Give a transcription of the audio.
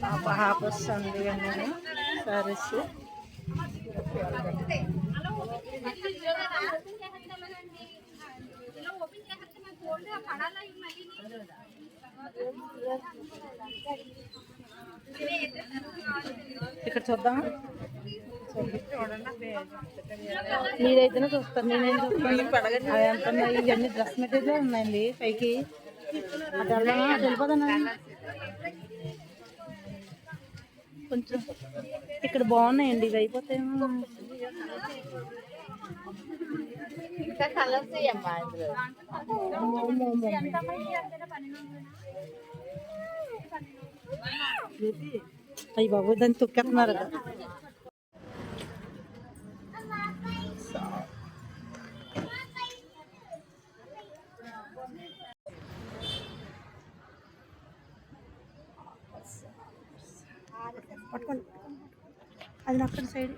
Half half వస్తుంది నేను సారీస్ ఇక్కడ చూద్దాం మీరైతేనే చూస్తారు నేనేం చూస్తాను అవి ఎంత ఉన్నాయి ఇవన్నీ డ్రెస్ మెటీరియల్ ఉన్నాయండి పైకి అటు వెళ్ళిపోదానా కొంచెం ఇక్కడ బాగున్నాయండి ఇవి అయిపోతాయేమో. అయ్యి బాబు దాన్ని తొక్కేస్తున్నారు కదా పట్టుకోండి. అది అక్కడ సైడ్.